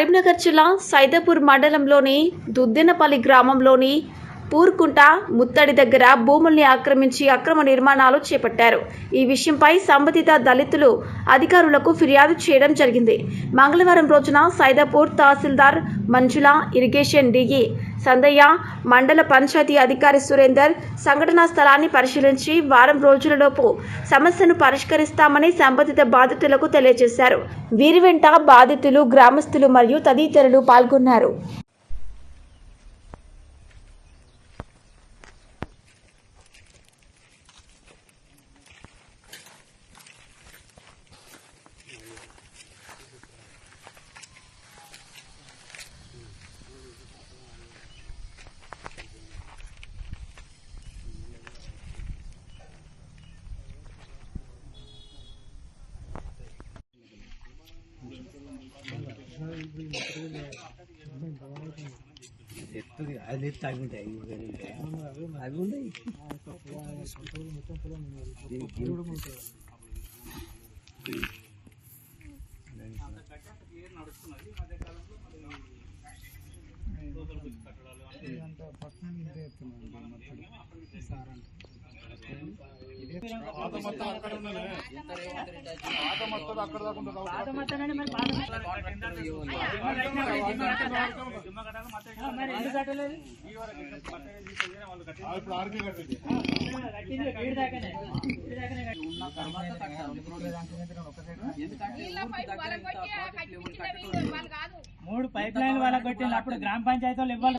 కరీంనగర్ జిల్లా సైదాపూర్ మండలంలోని దుద్దినపల్లి గ్రామంలోని పూర్కుంట ముత్తడి దగ్గర భూముల్ని ఆక్రమించి అక్రమ నిర్మాణాలు చేపట్టారు. ఈ విషయంపై సంబంధిత దళితులు అధికారులకు ఫిర్యాదు చేయడం జరిగింది. మంగళవారం రోజున సైదాపూర్ తహసీల్దార్ మంజుల ఇరిగేషన్ డిఈ సందయ్య మండల పంచాయతీ అధికారి సురేందర్ సంఘటనా స్థలాన్ని పరిశీలించి వారం రోజులలోపు సమస్యను పరిష్కరిస్తామని సంబంధిత బాధితులకు తెలియజేశారు. వీరి వెంట బాధితులు గ్రామస్తులు మరియు తదితరులు పాల్గొన్నారు. ఎత్తుంది అది ఎత్తి అవి ఉంటాయి ఇవి వేరే ఉంటాయి. అవి ఉన్నాయి మూడు పైప్ లైన్ వాళ్ళకి కొట్టింది అప్పుడు గ్రామ పంచాయతీ వాళ్ళు ఇవ్వాలి